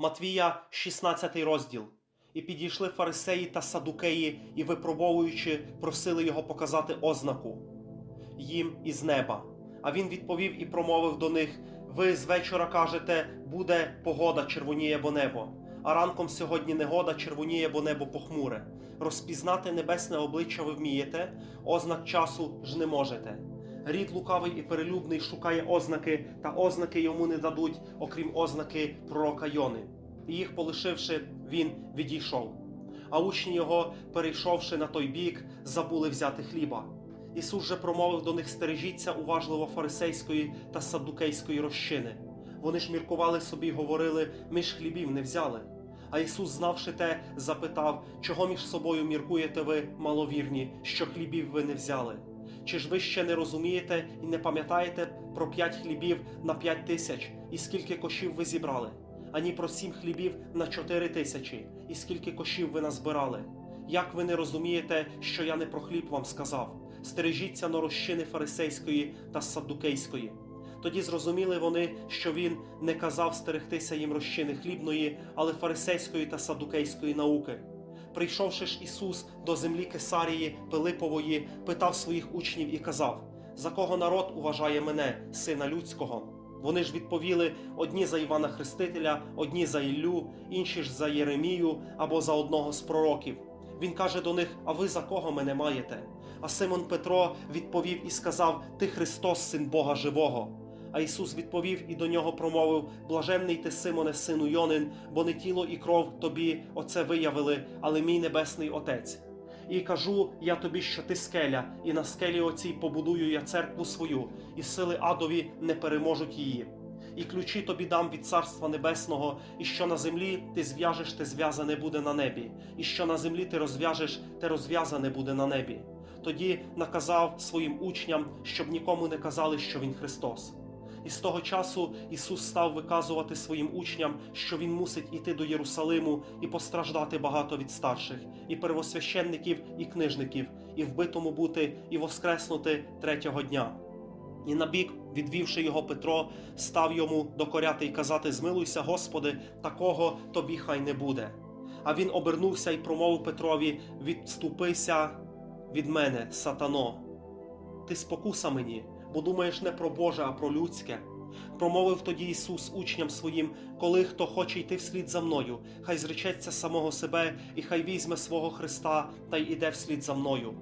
Матвія, 16 розділ. І підійшли фарисеї та садукеї, і випробовуючи, просили його показати ознаку їм із неба. А він відповів і промовив до них: Ви з вечора кажете, буде погода, червоніє бо небо. А ранком сьогодні негода, червоніє бо небо похмуре. Розпізнати небесне обличчя ви вмієте, ознак часу ж не можете. Рід лукавий і перелюбний шукає ознаки, та ознаки йому не дадуть, окрім ознаки пророка Йони. І їх полишивши, він відійшов. А учні його, перейшовши на той бік, забули взяти хліба. Ісус же промовив до них стережіться уважливо фарисейської та саддукейської розчини. Вони ж міркували собі й говорили, ми ж хлібів не взяли. А Ісус, знавши те, запитав, чого між собою міркуєте ви, маловірні, що хлібів ви не взяли? Чи ж ви ще не розумієте і не пам'ятаєте про п'ять хлібів на п'ять тисяч, і скільки кошів ви зібрали? Ані про сім хлібів на чотири тисячі, і скільки кошів ви назбирали? Як ви не розумієте, що я не про хліб вам сказав? Стережіться норощини фарисейської та саддукейської. Тоді зрозуміли вони, що він не казав стерегтися їм розчини хлібної, але фарисейської та садукейської науки. Прийшовши ж Ісус до землі Кесарії Пилипової, питав своїх учнів і казав: За кого народ уважає мене, сина людського? Вони ж відповіли: одні за Івана Хрестителя, одні за Іллю, інші ж за Єремію або за одного з пророків. Він каже до них: А ви за кого мене маєте? А Симон Петро відповів і сказав: Ти Христос, син Бога живого. А Ісус відповів і до нього промовив: Блаженний ти, Симоне, сину Йонин, бо не тіло і кров тобі оце виявили, але мій небесний Отець. І кажу я тобі, що ти скеля, і на скелі оцій побудую я церкву свою, і сили адові не переможуть її. І ключі тобі дам від Царства Небесного, і що на землі ти зв'яжеш, те зв'язане буде на небі, і що на землі ти розв'яжеш, те розв'язане буде на небі. Тоді наказав своїм учням, щоб нікому не казали, що він Христос. І з того часу Ісус став виказувати своїм учням, що Він мусить іти до Єрусалиму і постраждати багато від старших, і первосвященників, і книжників, і вбитому бути, і воскреснути третього дня. І набік, відвівши його Петро, став йому докоряти й казати: Змилуйся, Господи, такого тобі хай не буде. А він обернувся і промовив Петрові: Відступися від мене, сатано. Ти спокуса мені, бо думаєш не про Боже, а про людське. Промовив тоді Ісус учням своїм, коли хто хоче йти вслід за мною, хай зречеться самого себе, і хай візьме свого Христа та й іде вслід за мною.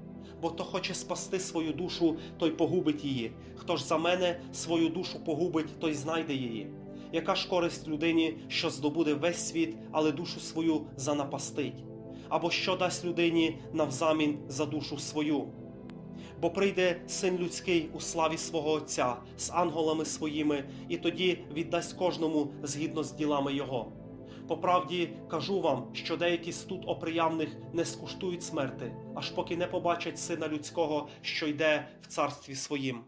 Бо хто хоче спасти свою душу, той погубить її. Хто ж за мене свою душу погубить, той знайде її. Яка ж користь людині, що здобуде весь світ, але душу свою занапастить? Або що дасть людині навзамін за душу свою? Бо прийде син людський у славі свого Отця з ангелами своїми, і тоді віддасть кожному згідно з ділами його. По правді кажу вам, що деякі з тут оприявних не скуштують смерти, аж поки не побачать сина людського, що йде в царстві своїм.